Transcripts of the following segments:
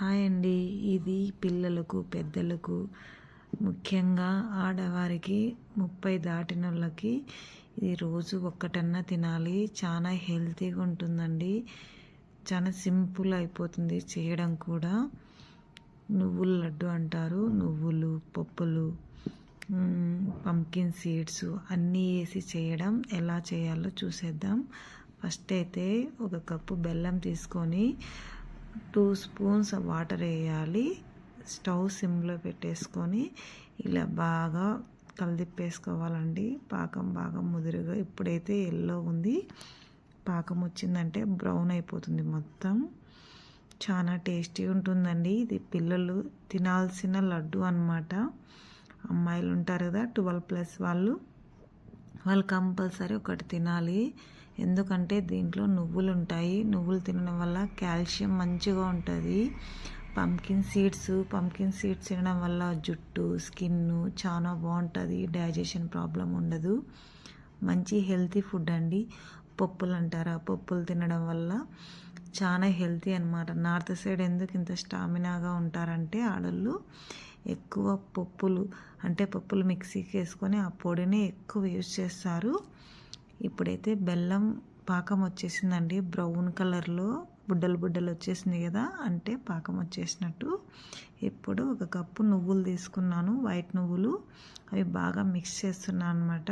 Hi అండి. ఇది పిల్లలకు పెద్దలకు ముఖ్యంగా ఆడవారికి ముప్పై దాటిన వాళ్ళకి ఇది రోజు ఒక్కటన్నా తినాలి. చాలా హెల్తీగా ఉంటుందండి. చాలా సింపుల్ అయిపోతుంది చేయడం కూడా. నువ్వుల లడ్డు అంటారు. నువ్వులు పప్పులు పంకిన్ సీడ్స్ అన్నీ వేసి చేయడం ఎలా చేయాలో చూసేద్దాం. ఫస్ట్ అయితే ఒక కప్పు బెల్లం తీసుకొని టూ స్పూన్స్ వాటర్ వేయాలి. స్టవ్ సిమ్లో పెట్టేసుకొని ఇలా బాగా కలిదిప్పేసుకోవాలండి. పాకం బాగా ముదురుగా ఇప్పుడైతే ఎల్లో ఉంది. పాకం వచ్చిందంటే బ్రౌన్ అయిపోతుంది మొత్తం. చాలా టేస్టీ ఉంటుందండి. ఇది పిల్లలు తినాల్సిన లడ్డు అనమాట అమ్మాయిలు ఉంటారు కదా ట్వెల్వ్ ప్లస్ వాళ్ళు. వాళ్ళు కంపల్సరీ ఒకటి తినాలి. ఎందుకంటే దీంట్లో నువ్వులు ఉంటాయి నువ్వులు తినడం వల్ల కాల్షియం మంచిగా ఉంటుంది. పంకిన్ సీడ్స్ పంకిన్ సీడ్స్ తినడం వల్ల జుట్టు స్కిన్ చాలా బాగుంటుంది. డైజెషన్ ప్రాబ్లం ఉండదు. మంచి హెల్తీ ఫుడ్ అండి. పప్పులు అంటారా పప్పులు తినడం వల్ల చాలా హెల్తీ అనమాట నార్త్ సైడ్ ఎందుకు ఇంత స్టామినాగా ఉంటారంటే ఆడళ్ళు ఎక్కువ పప్పులు అంటే పప్పులు మిక్సీకి వేసుకొని ఆ పొడిని ఎక్కువ యూజ్ చేస్తారు. ఇప్పుడైతే బెల్లం పాకం వచ్చేసిందండి. బ్రౌన్ కలర్లో బుడ్డలు బుడ్డలు వచ్చేసింది కదా అంటే పాకం వచ్చేసినట్టు. ఇప్పుడు ఒక కప్పు నువ్వులు తీసుకున్నాను వైట్ నువ్వులు. అవి బాగా మిక్స్ చేస్తున్నాను అనమాట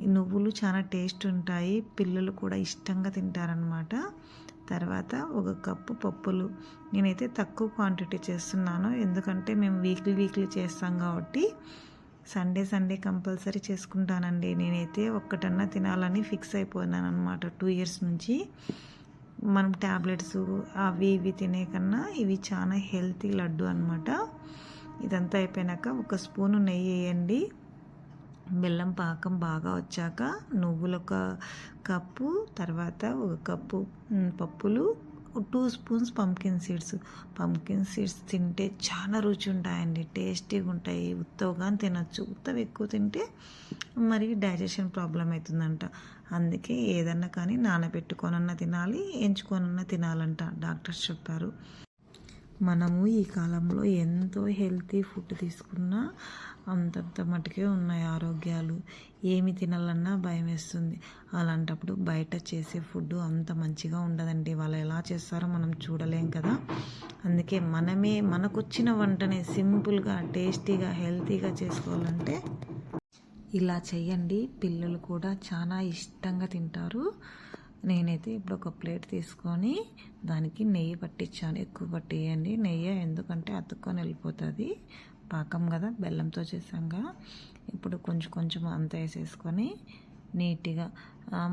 ఈ నువ్వులు చాలా టేస్ట్ ఉంటాయి పిల్లలు కూడా ఇష్టంగా తింటారనమాట తర్వాత ఒక కప్పు పప్పులు. నేనైతే తక్కువ క్వాంటిటీ చేస్తున్నాను ఎందుకంటే మేము వీక్లీ వీక్లీ చేస్తాం కాబట్టి సండే సండే కంపల్సరీ చేసుకుంటానండి. నేనైతే ఒక్కటన్నా తినాలని ఫిక్స్ అయిపోయినాను అనమాట టూ ఇయర్స్ నుంచి మనం ట్యాబ్లెట్స్ అవి ఇవి తినే కన్నా ఇవి చాలా హెల్తీ లడ్డు అనమాట ఇదంతా అయిపోయినాక ఒక స్పూను నెయ్యి వేయండి. బెల్లం పాకం బాగా వచ్చాక నువ్వులు ఒక కప్పు తర్వాత ఒక కప్పు పప్పులు two spoons pumpkin seeds. Pumpkin seeds తింటే చాలా రుచి ఉంటాయండి టేస్టీగా ఉంటాయి ఉత్తవగా తినొచ్చు. ఉత్తవ ఎక్కువ తింటే మరి డైజెషన్ ప్రాబ్లం అవుతుందంట అందుకే ఏదన్నా కానీ నానబెట్టుకొనన్నా తినాలి ఎంచుకొనన్నా తినాలంట. డాక్టర్స్ చెప్పారు. మనము ఈ కాలంలో ఎంతో హెల్తీ ఫుడ్ తీసుకున్నా అంతంత మటుకే ఉన్నాయి ఆరోగ్యాలు. ఏమి తినాలన్నా భయం వేస్తుంది. అలాంటప్పుడు బయట చేసే ఫుడ్ అంత మంచిగా ఉండదండి. వాళ్ళు ఎలా చేస్తారో మనం చూడలేం కదా. అందుకే మనమే మనకొచ్చిన వంటనే సింపుల్గా టేస్టీగా హెల్తీగా చేసుకోవాలంటే ఇలా చేయండి పిల్లలు కూడా చాలా ఇష్టంగా తింటారు. నేనైతే ఇప్పుడు ఒక ప్లేట్ తీసుకొని దానికి నెయ్యి పట్టించాను. ఎక్కువ పట్టియండి. నెయ్యి ఎందుకంటే అతుక్కొని వెళ్ళిపోతుంది. పాకం కదా బెల్లంతో చేసాంగా ఇప్పుడు కొంచెం కొంచెం అంత వేసేసుకొని నీట్గా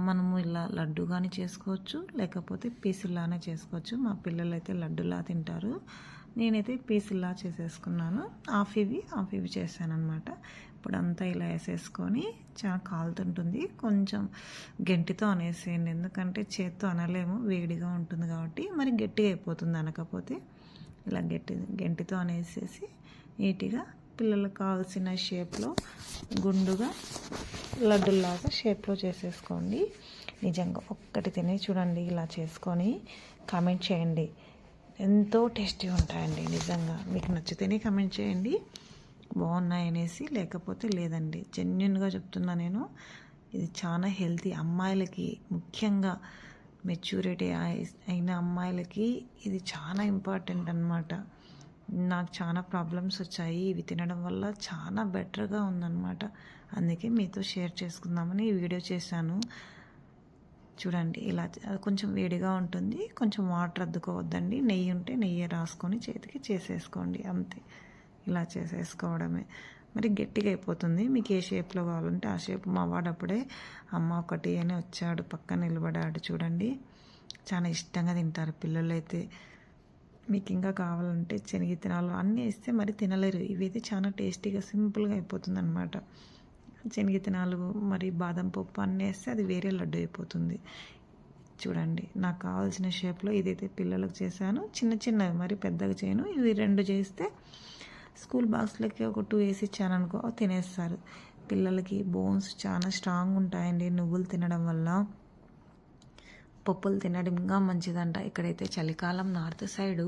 మనము ఇలా లడ్డు కానీ చేసుకోవచ్చు లేకపోతే పీసులానే చేసుకోవచ్చు. మా పిల్లలు అయితే లడ్డులా తింటారు. నేనైతే పీసుల్లా చేసేసుకున్నాను. హాఫ్ ఇవి హాఫ్ ఇవి చేశానమాట అనమాట ఇప్పుడు అంతా ఇలా వేసేసుకొని చాలా కాలుతుంటుంది. కొంచెం గంటితో అనేసేయండి. ఎందుకంటే చేత్తో అనలేము వేడిగా ఉంటుంది కాబట్టి. మరి గట్టిగా అయిపోతుంది అనకపోతే ఇలా గట్టి గంటితో అనేసేసి నీట్గా పిల్లలకు కావాల్సిన షేప్లో గుండుగా లడ్డులాగా షేప్లో చేసేసుకోండి. నిజంగా ఒక్కటి తిని చూడండి ఇలా చేసుకొని కామెంట్ చేయండి. ఎంతో టేస్టీ ఉంటాయండి నిజంగా. మీకు నచ్చితేనే కమెంట్ చేయండి. బాగున్నాయనేసి లేకపోతే లేదండి. జెన్యున్గా చెప్తున్నా నేను ఇది చాలా హెల్తీ. అమ్మాయిలకి ముఖ్యంగా మెచ్యూరిటీ అయిన అమ్మాయిలకి ఇది చాలా ఇంపార్టెంట్ అనమాట నాకు చాలా ప్రాబ్లమ్స్ వచ్చాయి. ఇవి తినడం వల్ల చాలా బెటర్గా ఉందన్నమాట. అందుకే మీతో షేర్ చేసుకుందామని ఈ వీడియో చేశాను. చూడండి ఇలా కొంచెం వేడిగా ఉంటుంది. కొంచెం వాటర్ అద్దుకోవద్దండి. నెయ్యి ఉంటే నెయ్యి రాసుకొని చేతికి చేసేసుకోండి. అంతే. ఇలా చేసేసుకోవడమే. మరి గట్టిగా అయిపోతుంది. మీకు ఏ షేప్లో కావాలంటే ఆ షేప్ మా వాడప్పుడే అమ్మ ఒకటి అని వచ్చాడు. పక్కన నిలబడాడు చూడండి. చాలా ఇష్టంగా తింటారు పిల్లలు అయితే మీకు ఇంకా కావాలంటే శనగిత్తనాలు అన్నీ వేస్తే మరి తినలేరు. ఇవైతే చాలా టేస్టీగా సింపుల్గా అయిపోతుంది అనమాట శనగిత్తనాలు మరి బాదం పప్పు అన్నీ వేస్తే అది వేరే లడ్డు అయిపోతుంది. చూడండి నాకు కావాల్సిన షేప్లో ఇదైతే పిల్లలకు చేశాను. చిన్న చిన్నవి మరి పెద్దగా చేయను. ఇవి రెండు చేస్తే స్కూల్ బాక్స్లోకి ఒక టూ వేసి ఇచ్చాను అనుకో తినేస్తారు. పిల్లలకి బోన్స్ చాలా స్ట్రాంగ్ ఉంటాయండి నువ్వులు తినడం వల్ల. పప్పులు తినడం ఇంకా మంచిదంట. ఇక్కడైతే చలికాలం నార్త్ సైడు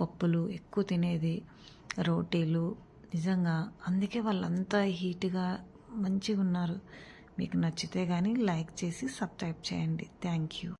పప్పులు ఎక్కువ తినేది రోటీలు. నిజంగా అందుకే వాళ్ళంతా హీట్గా మంచిగా ఉన్నారు మీకు నచ్చితే కానీ లైక్ చేసి సబ్స్క్రైబ్ చేయండి. Thank you.